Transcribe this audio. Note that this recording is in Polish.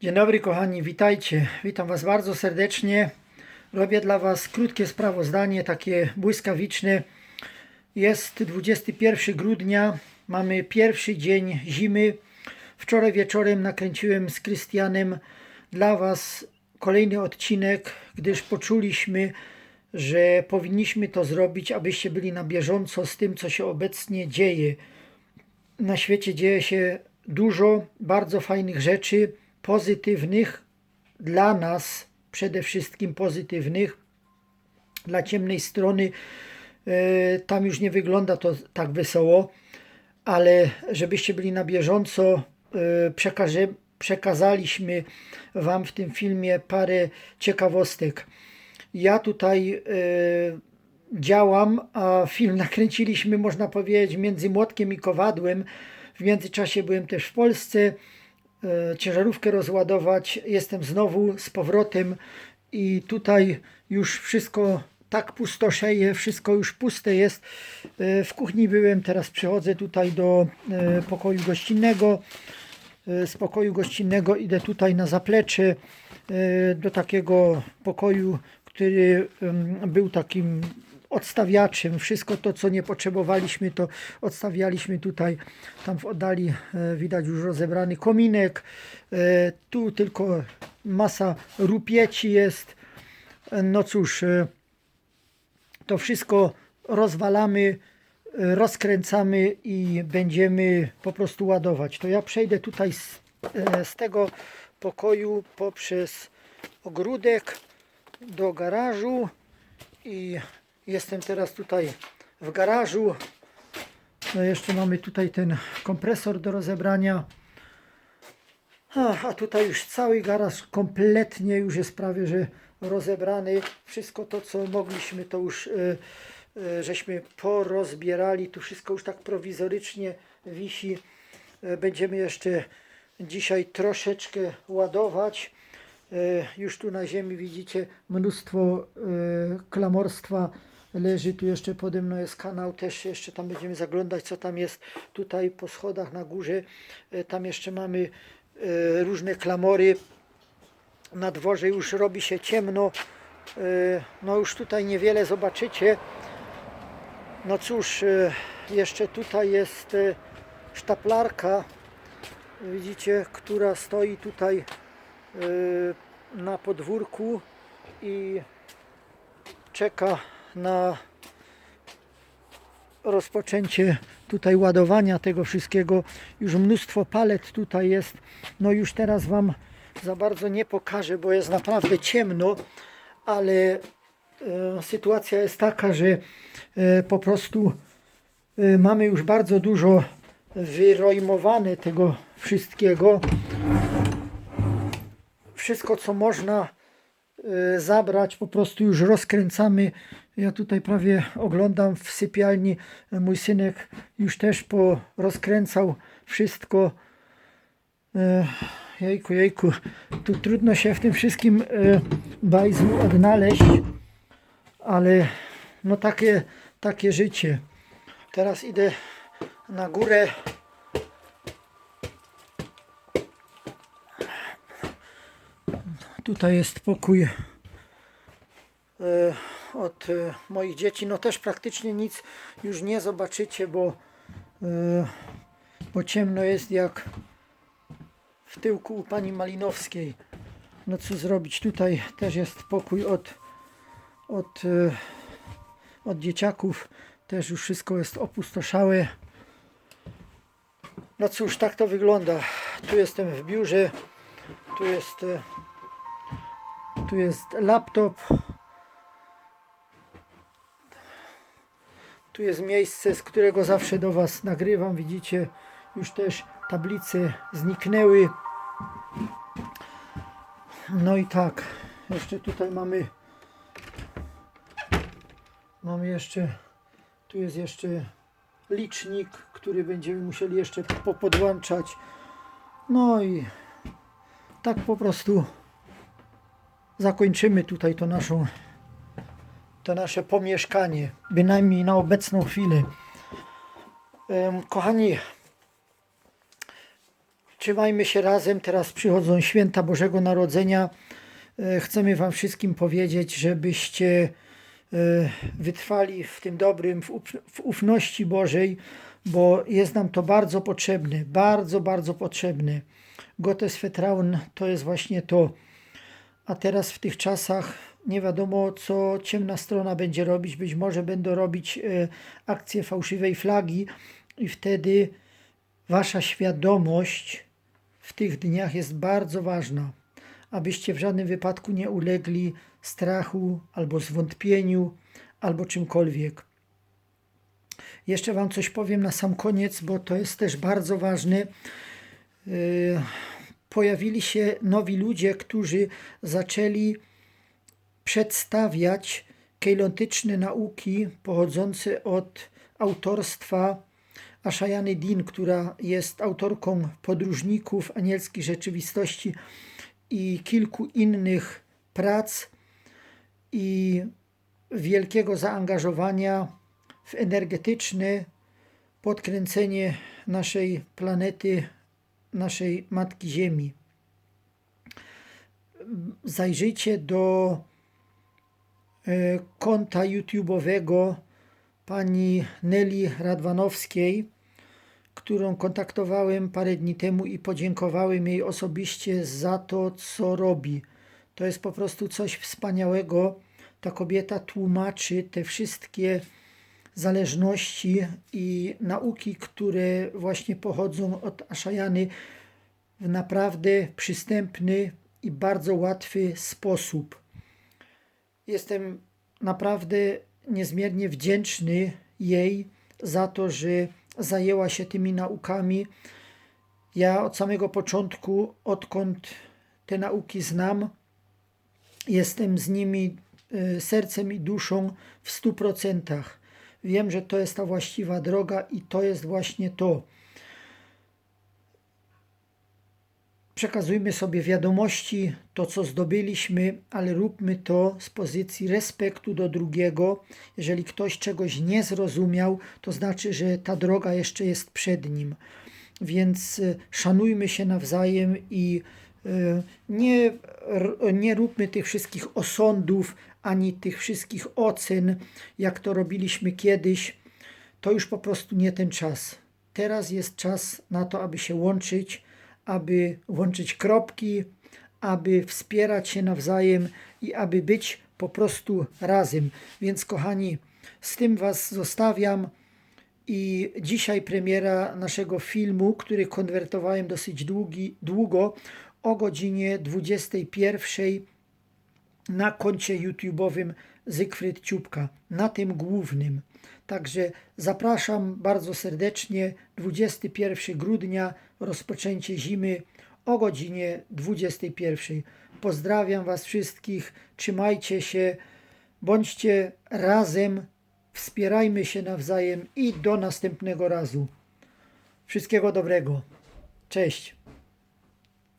Dzień dobry kochani, witajcie. Witam Was bardzo serdecznie. Robię dla Was krótkie sprawozdanie, takie błyskawiczne. Jest 21 grudnia, mamy pierwszy dzień zimy. Wczoraj wieczorem nakręciłem z Krystianem dla Was kolejny odcinek, gdyż poczuliśmy, że powinniśmy to zrobić, abyście byli na bieżąco z tym, co się obecnie dzieje na świecie dzieje się dużo bardzo fajnych rzeczy, pozytywnych dla nas, przede wszystkim pozytywnych. Dla ciemnej strony e, tam już nie wygląda to tak wesoło, ale żebyście byli na bieżąco, e, przekaże, przekazaliśmy Wam w tym filmie parę ciekawostek. Ja tutaj e, działam, a film nakręciliśmy, można powiedzieć, między młotkiem i kowadłem. W międzyczasie byłem też w Polsce, ciężarówkę rozładować. Jestem znowu z powrotem i tutaj już wszystko tak pustoszeje, wszystko już puste jest. E, W kuchni byłem, teraz przychodzę tutaj do e, pokoju gościnnego. Z pokoju gościnnego idę tutaj na zaplecze do takiego pokoju, który był takim odstawiaczem. Wszystko to, co nie potrzebowaliśmy, to odstawialiśmy tutaj. Tam w oddali e, widać już rozebrany kominek. E, Tu tylko masa rupieci jest. E, No cóż, to wszystko rozwalamy, rozkręcamy i będziemy po prostu ładować. To ja przejdę tutaj z, z tego pokoju poprzez ogródek do garażu i jestem teraz tutaj w garażu. No jeszcze mamy tutaj ten kompresor do rozebrania. A, tutaj już cały garaż kompletnie już jest prawie, że rozebrany. Wszystko to, co mogliśmy, to już y, y, żeśmy porozbierali. Tu wszystko już tak prowizorycznie wisi. Y, Będziemy jeszcze dzisiaj troszeczkę ładować. Już tu na ziemi widzicie mnóstwo klamorstwa leży. Tu jeszcze pode mną jest kanał, też jeszcze tam będziemy zaglądać, co tam jest. Tutaj po schodach na górze, y, tam jeszcze mamy y, różne klamory. Na dworze już robi się ciemno. Y, No już tutaj niewiele zobaczycie. No cóż, jeszcze tutaj jest sztaplarka, widzicie, która stoi tutaj na podwórku i czeka na rozpoczęcie tutaj ładowania tego wszystkiego. Już mnóstwo palet tutaj jest. No już teraz Wam za bardzo nie pokażę, bo jest naprawdę ciemno, ale e, sytuacja jest taka, że e, po prostu e, mamy już bardzo dużo wyrojmowane tego wszystkiego. Wszystko, co można zabrać, po prostu już rozkręcamy. Ja tutaj prawie oglądam w sypialni. Mój synek już też porozkręcał wszystko. E, Jejku, jejku, tu trudno się w tym wszystkim e, bajzlu odnaleźć, ale no takie, takie życie. Teraz idę na górę. Tutaj jest pokój e, od e, moich dzieci. No też praktycznie nic już nie zobaczycie, bo, e, bo ciemno jest jak w tyłku u pani Malinowskiej. No co zrobić? Tutaj też jest pokój od, od, od dzieciaków. Też już wszystko jest opustoszałe. No cóż, tak to wygląda. Tu jestem w biurze. Tu jest, tu jest laptop. Tu jest miejsce, z którego zawsze do Was nagrywam. Widzicie, już też tablice zniknęły. No i tak, jeszcze tutaj mamy mamy jeszcze tu jest jeszcze licznik, który będziemy musieli jeszcze popodłączać. No i tak po prostu zakończymy tutaj to naszą to nasze pomieszkanie, bynajmniej na obecną chwilę. Kochani, Trzymajmy się razem. Teraz przychodzą święta Bożego Narodzenia. E, Chcemy Wam wszystkim powiedzieć, żebyście e, wytrwali w tym dobrym, w ufności Bożej, bo jest nam to bardzo potrzebne. Bardzo, bardzo potrzebne. Gottes Vertrauen to jest właśnie to. A teraz w tych czasach nie wiadomo, co ciemna strona będzie robić. Być może będą robić e, akcję fałszywej flagi i wtedy wasza świadomość w tych dniach jest bardzo ważna, abyście w żadnym wypadku nie ulegli strachu albo zwątpieniu, albo czymkolwiek. Jeszcze Wam coś powiem na sam koniec, bo to jest też bardzo ważne. Pojawili się nowi ludzie, którzy zaczęli przedstawiać kejlontyczne nauki pochodzące od autorstwa Ashayany Din, która jest autorką podróżników anielskiej rzeczywistości i kilku innych prac i wielkiego zaangażowania w energetyczne podkręcenie naszej planety, naszej Matki Ziemi. Zajrzyjcie do e, konta YouTube'owego pani Neli Radwanowskiej, którą kontaktowałem parę dni temu i podziękowałem jej osobiście za to, co robi. To jest po prostu coś wspaniałego. Ta kobieta tłumaczy te wszystkie zależności i nauki, które właśnie pochodzą od Ashayany w naprawdę przystępny i bardzo łatwy sposób. Jestem naprawdę niezmiernie wdzięczny jej za to, że zajęła się tymi naukami. Ja od samego początku, odkąd te nauki znam, jestem z nimi y, sercem i duszą w stu procentach. Wiem, że to jest ta właściwa droga i to jest właśnie to. Przekazujmy sobie wiadomości, to co zdobyliśmy, ale róbmy to z pozycji respektu do drugiego. Jeżeli ktoś czegoś nie zrozumiał, to znaczy, że ta droga jeszcze jest przed nim. Więc y, szanujmy się nawzajem i y, nie, nie róbmy tych wszystkich osądów ani tych wszystkich ocen, jak to robiliśmy kiedyś. To już po prostu nie ten czas. Teraz jest czas na to, aby się łączyć aby łączyć kropki, aby wspierać się nawzajem i aby być po prostu razem. Więc kochani, z tym Was zostawiam. I dzisiaj premiera naszego filmu, który konwertowałem dosyć długi, długo, o godzinie 21 na koncie YouTube'owym Zygfryd Ciupka, na tym głównym. Także zapraszam bardzo serdecznie 21 grudnia, rozpoczęcie zimy o godzinie 21. Pozdrawiam Was wszystkich, trzymajcie się, bądźcie razem, wspierajmy się nawzajem i do następnego razu. Wszystkiego dobrego. Cześć.